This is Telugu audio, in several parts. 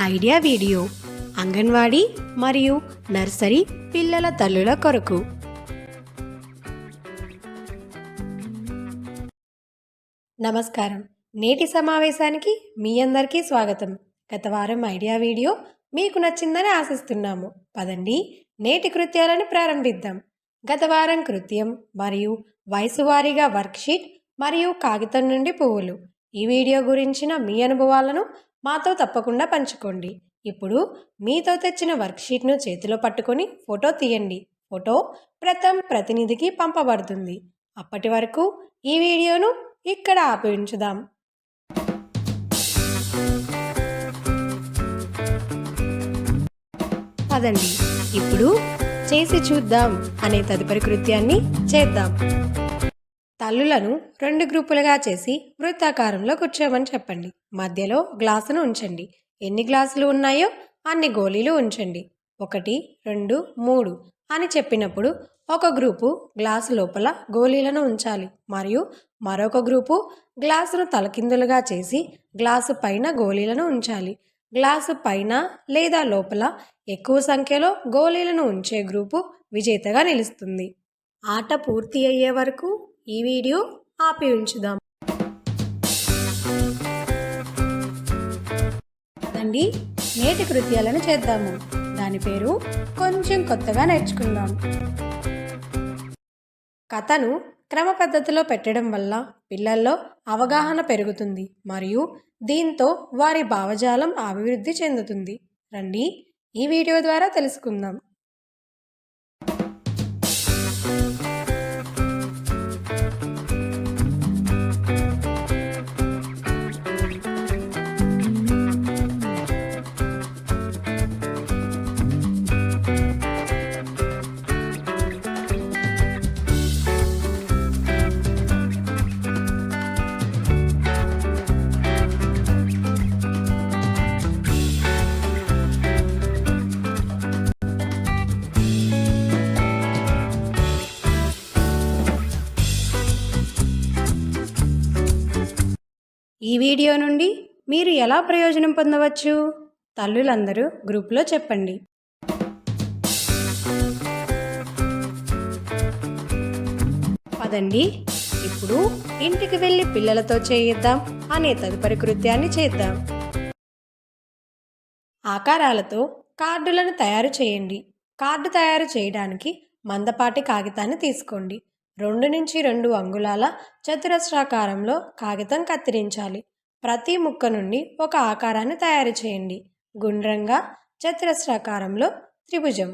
ఐడియా వీడియో అంగన్వాడీ మరియు నర్సరీ పిల్లల తల్లుల కొరకు. నమస్కారం. నేటి సమావేశానికి మీ అందరికీ స్వాగతం. గత వారం ఐడియా వీడియో మీకు నచ్చిందని ఆశిస్తున్నాము. పదండి నేటి కృత్యాలను ప్రారంభిద్దాం. గత వారం కృత్యం మరియు వయసు వారీగా వర్క్షీట్ మరియు కాగితం నుండి పువ్వులు ఈ వీడియో గురించిన మీ అనుభవాలను మాతో తప్పకుండా పంచుకోండి. ఇప్పుడు మీతో తెచ్చిన వర్క్షీట్ను చేతిలో పట్టుకొని ఫోటో తీయండి. ఫోటో ప్రథం ప్రతినిధికి పంపబడుతుంది. అప్పటి వరకు ఈ వీడియోను ఇక్కడ ఆపించుదాం అదండి పదండి. ఇప్పుడు చేసి చూద్దాం అనే తదుపరి కృత్యాన్ని చేద్దాం. తల్లులను రెండు గ్రూపులుగా చేసి వృత్తాకారంలో కూర్చోమని చెప్పండి. మధ్యలో గ్లాసును ఉంచండి. ఎన్ని గ్లాసులు ఉన్నాయో అన్ని గోళీలు ఉంచండి. ఒకటి రెండు మూడు అని చెప్పినప్పుడు ఒక గ్రూపు గ్లాసు లోపల గోళీలను ఉంచాలి. మరియు మరొక గ్రూపు గ్లాసును తలకిందులుగా చేసి గ్లాసు పైన గోళీలను ఉంచాలి. గ్లాసు పైన లేదా లోపల ఎక్కువ సంఖ్యలో గోళీలను ఉంచే గ్రూపు విజేతగా నిలుస్తుంది. ఆట పూర్తి అయ్యే వరకు ఈ వీడియో ఆపి ఉంచుదాం. రండి నేటి కృత్యాలను చేద్దాము. దాని పేరు కొంచెం కొత్తగా నేర్చుకుందాం. కథను క్రమ పద్ధతిలో పెట్టడం వల్ల పిల్లల్లో అవగాహన పెరుగుతుంది మరియు దీంతో వారి భావజాలం అభివృద్ధి చెందుతుంది. రండి ఈ వీడియో ద్వారా తెలుసుకుందాం. ఈ వీడియో నుండి మీరు ఎలా ప్రయోజనం పొందవచ్చు? తల్లులందరూ గ్రూప్లో చెప్పండి. పదండి. ఇప్పుడు ఇంటికి వెళ్ళి పిల్లలతో చేయిద్దాం అనే తదుపరి కృత్యాన్ని చేద్దాం. ఆకారాలతో కార్డులను తయారు చేయండి. కార్డు తయారు చేయడానికి మందపాటి కాగితాన్ని తీసుకోండి. రెండు నుంచి రెండు అంగుళాల చతురస్రాకారంలో కాగితం కత్తిరించాలి. ప్రతి ముక్క నుండి ఒక ఆకారాన్ని తయారు చేయండి. గుండ్రంగా చతురస్రాకారంలో త్రిభుజం.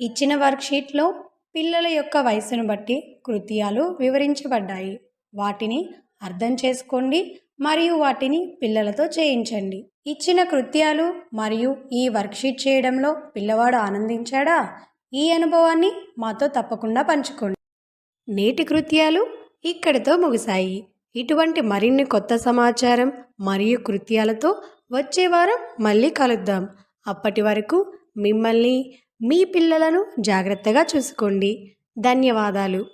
ఇచ్చిన వర్క్షీట్లో పిల్లల యొక్క వయసును బట్టి కృత్యాలు వివరించబడ్డాయి. వాటిని అర్థం చేసుకోండి మరియు వాటిని పిల్లలతో చేయించండి. ఇచ్చిన కృత్యాలు మరియు ఈ వర్క్షీట్ చేయడంలో పిల్లవాడు ఆనందించాడా? ఈ అనుభవాన్ని మాతో తప్పకుండా పంచుకోండి. నేటి కృత్యాలు ఇక్కడితో ముగిశాయి. ఇటువంటి మరిన్ని కొత్త సమాచారం మరియు కృత్యాలతో వచ్చే వారం మళ్ళీ కలుద్దాం. అప్పటి వరకు మిమ్మల్ని మీ పిల్లలను జాగ్రత్తగా చూసుకోండి. ధన్యవాదాలు.